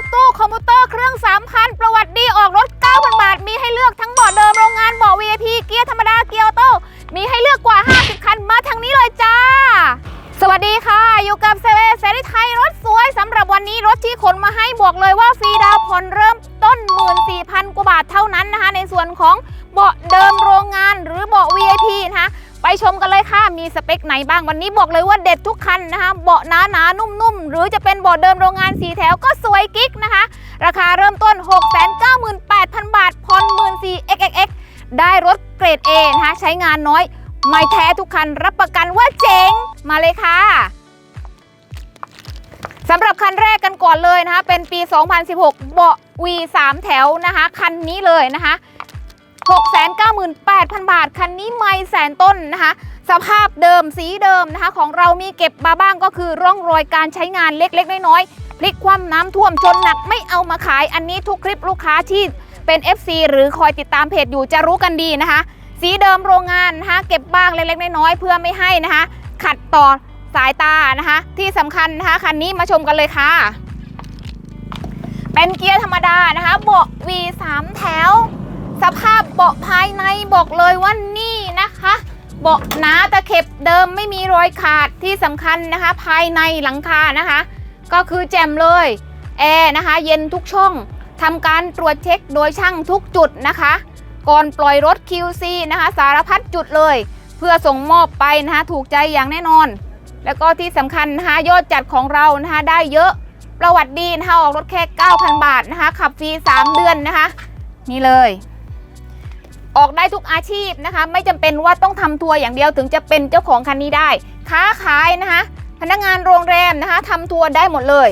ถตู้คอมพิวเตอร์เครื่อง 3,000 ประวัติดีออกรถ 9,000 บาท มีให้เลือกทั้งเบาะเดิมโรงงานเบาะ VIP เกียร์ธรรมดาเกียร์ออโต้มีให้เลือกกว่า 50 คันมาทางนี้เลยจ้า สวัสดีค่ะ อยู่กับเซเวเซรีไทยรถสวยสำหรับวันนี้รถที่ขนมาให้บอกเลยว่าฟรีดาวน์ผ่อนเริ่มต้น 14,000 กว่าบาทเท่านั้นนะคะ ในส่วนของเบาะเดิมโรงงาน ชมกันเลยค่ะ มีสเปคไหนบ้างวันนี้บอกเลยว่าเด็ดทุกคันนะคะ เบาะหนาหนาๆนุ่มๆ หรือจะเป็นเบาะเดิมโรงงานสีแถวก็สวยกิ๊กนะคะ ราคาเริ่มต้น 698,000 บาทผ่อน14 xxx ได้รถเกรด A นะคะใช้งานน้อย ไม่แท้ทุกคันรับประกันว่าเจ๋ง มาเลยค่ะสำหรับคันแรกกันก่อนเลยนะคะ เป็นปี 2016 เบาะ V3 แถวนะคะ คันนี้เลยนะคะ 698,000 บาท คันนี้ไม่แสนต้นนะคะ สภาพเดิมสีเดิมนะคะ ของเรามีเก็บมาบ้างก็คือร่องรอยการใช้งานเล็กๆ น้อยๆพลิกคว่ำน้ำท่วมชนหนักไม่เอามาขายอันนี้ทุกคลิปลูกค้าที่เป็น FC หรือคอยติดตามเพจอยู่จะรู้กันดีนะคะ สีเดิมโรงงานนะคะเก็บบ้างเล็กๆ น้อยๆเพื่อไม่ให้นะคะ ขัดต่อสายตานะคะ ที่สำคัญนะคะคันนี้มาชมกันเลยค่ะ เป็นเกียร์ธรรมดานะคะเบาะ V3 แถว สภาพเบาะภายในบอกเลยว่านี่นะคะ เบาะหนาตะเข็บเดิมไม่มีรอยขาดที่สำคัญนะคะ ภายในหลังคานะคะ ก็คือแจ่มเลยแอร์นะคะ เย็นทุกช่องทำการตรวจเช็คโดยช่างทุกจุดนะคะ ก่อนปล่อยรถ QC นะคะ สารพัดจุดเลย เพื่อส่งมอบไปนะคะ ถูกใจอย่างแน่นอน แล้วก็ที่สำคัญนะคะยอดจัดของเรานะคะได้เยอะประวัติดีนะคะออกรถแค่ 9,000 บาทนะคะ ขับฟรี 3 เดือนนะคะ นี่เลย ออกได้ทุกอาชีพนะคะ ไม่จำเป็นว่าต้องทำทัวร์อย่างเดียวถึงจะเป็นเจ้าของคันนี้ได้ ค้าขายนะคะ พนักงานโรงแรมนะคะทำทัวร์ได้หมดเลย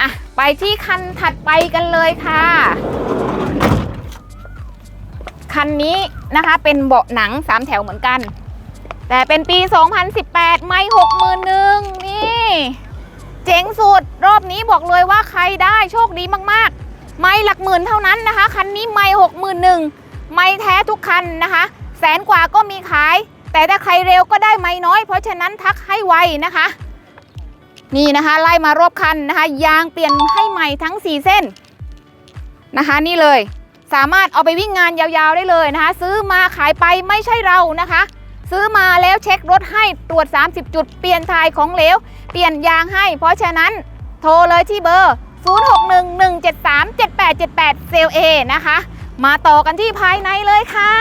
อะไปที่คันถัดไปกันเลยค่ะ คันนี้นะคะเป็นเบาะหนัง 3 แถวเหมือนกัน แต่เป็นปี 2018 ไม่หกหมื่นหนึ่งนี่เจ๋งสุดรอบนี้บอกเลยว่าใครได้โชคดีมากๆ ไม่หลักหมื่นเท่านั้นนะคะ คันนี้ไม่หกหมื่นหนึ่ง ไม่แท้ทุกคันนะคะ แสนกว่าก็มีขาย แต่ถ้าใครเร็วก็ได้ไม่น้อย เพราะฉะนั้นทักให้ไวนะคะ นี่นะคะ ไล่มารอบคันนะคะ ยางเปลี่ยนให้ใหม่ทั้ง 4 เส้นนะคะ นี่เลย สามารถเอาไปวิ่งงานยาวๆได้เลยนะคะ ซื้อมาขายไปไม่ใช่เรานะคะ ซื้อมาแล้วเช็ครถให้ตรวจ 30 จุด เปลี่ยนทายของเหลว เปลี่ยนยางให้ เพราะฉะนั้นโทรเลยที่เบอร์ 0611737878 เซลเอนะคะ มาต่อกันที่ภายในเลยค่ะ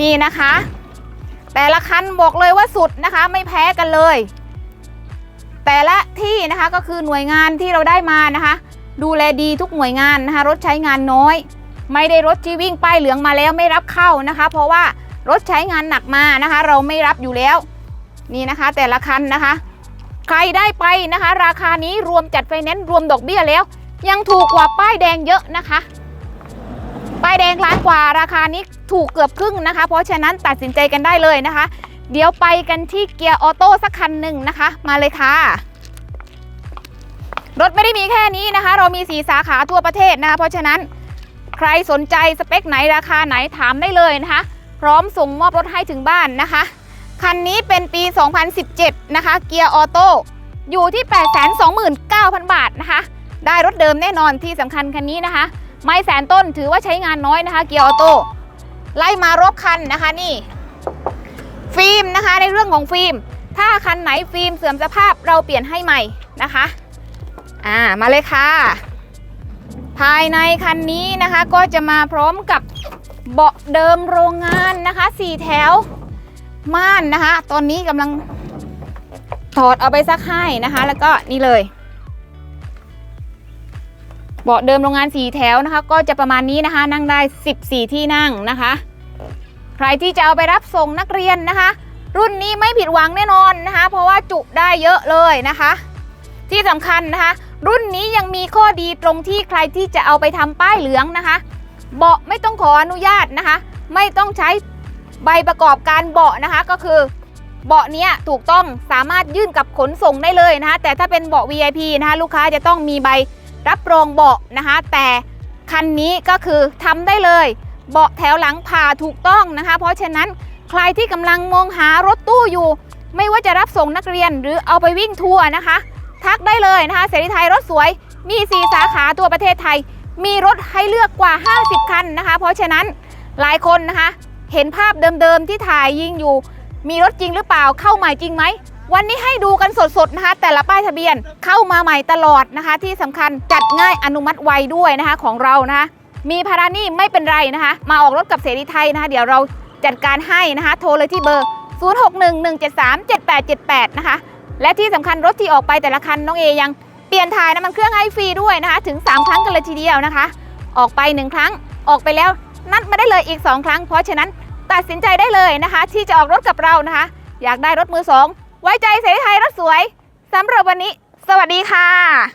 นี่นะคะ แต่ละคันบอกเลยว่าสุดนะคะไม่แพ้กันเลย แต่ละที่นะคะก็คือหน่วยงานที่เราได้มานะคะ ดูแลดีทุกหน่วยงานนะคะรถใช้งานน้อย ไม่ได้รถที่วิ่งป้ายเหลืองมาแล้วไม่รับเข้านะคะ เพราะว่ารถใช้งานหนักมานะคะ เราไม่รับอยู่แล้ว นี่นะคะ แต่ละคันนะคะ ใครได้ไปนะคะ ราคานี้รวมจัดไฟแนนซ์รวมดอกเบี้ยแล้ว ยังถูกกว่าป้ายแดงเยอะนะคะ ป้ายแดงล้านกว่าราคานี้ถูกเกือบครึ่งนะคะ เพราะฉะนั้นตัดสินใจกันได้เลยนะคะ เดี๋ยวไปกันที่เกียร์ออโต้สักคันหนึ่งนะคะ มาเลยค่ะ รถไม่ได้มีแค่นี้นะคะ เรามี4สาขาทั่วประเทศนะคะ เพราะฉะนั้นใครสนใจสเปคไหนราคาไหนถามได้เลยนะคะ พร้อมส่งมอบรถให้ถึงบ้านนะคะ คันนี้เป็นปี 2017 นะคะ เกียร์ออโต้อยู่ที่ 829,000 บาทนะคะ ได้รถเดิมแน่นอนที่สำคัญคันนี้นะคะ ไม่แสนต้นถือว่าใช้งานน้อยนะคะ เกียร์ออโต้ไล่มารบคันนะคะนี่ ฟิล์มนะคะในเรื่องของฟิล์ม ถ้าคันไหนฟิล์มเสื่อมสภาพเราเปลี่ยนให้ใหม่นะคะอ่ามาเลยค่ะ ภายในคันนี้นะคะก็จะมาพร้อมกับเบาะเดิมโรงงานนะคะสี่แถวม่านนะคะ ตอนนี้กำลังถอดเอาไปซักให้นะคะ แล้วก็นี่เลย เบาะเดิมโรงงานสีแถวนะคะ ก็จะประมาณนี้นะคะ นั่งได้ 14 ที่นั่งนะคะ ใครที่จะเอาไปรับส่งนักเรียนนะคะ รุ่นนี้ไม่ผิดหวังแน่นอนนะคะ เพราะว่าจุได้เยอะเลยนะคะ ที่สำคัญนะคะ รุ่นนี้ยังมีข้อดีตรงที่ใครที่จะเอาไปทำป้ายเหลืองนะคะ เบาะไม่ต้องขออนุญาตนะคะ ไม่ต้องใช้ใบประกอบการเบาะนะคะก็คือเบาะเนี้ยถูกต้องสามารถยื่นกับขนส่งได้เลยนะคะ แต่ถ้าเป็นเบาะ VIP นะคะ ลูกค้าจะต้องมีใบ รับรองเบาะนะคะ แต่คันนี้ก็คือทำได้เลยเบาะแถวหลังผ่าถูกต้องนะคะ เพราะฉะนั้นใครที่กำลังมองหารถตู้อยู่ ไม่ว่าจะรับส่งนักเรียนหรือเอาไปวิ่งทัวร์นะคะ ทักได้เลยนะคะเสรีไทยรถสวยมี 4 สาขาตัวประเทศไทย มีรถให้เลือกกว่า 50 คันนะคะ เพราะฉะนั้นหลายคนนะคะ เห็นภาพเดิมๆที่ถ่ายยิงอยู่ มีรถจริงหรือเปล่าเข้าใหม่จริงไหม วันนี้ให้ดูกันสดๆนะคะ แต่ละป้ายทะเบียนเข้ามาใหม่ตลอดนะคะ ที่สำคัญจัดง่ายอนุมัติไวด้วยนะคะของเรานะคะ มีภาระนี้ไม่เป็นไรนะคะ มาออกรถกับเสรีไทยนะคะ เดี๋ยวเราจัดการให้นะคะ โทรเลยที่เบอร์ 0611737878 นะคะ และที่สำคัญรถที่ออกไปแต่ละคันน้องเอยังเปลี่ยนถ่ายน้ำมันเครื่องให้ฟรีด้วยนะคะ ถึง 3 ครั้งกันเลยทีเดียวนะคะ ออกไป 1 ครั้งออกไปแล้วนัดมาได้เลยอีก 2 ครั้ง เพราะฉะนั้นตัดสินใจได้เลยนะคะ ที่จะออกรถกับเรานะคะ อยากได้รถมือสอง ไว้ใจเสรีไทยรถสวยสำหรับวันนี้ สวัสดีค่ะ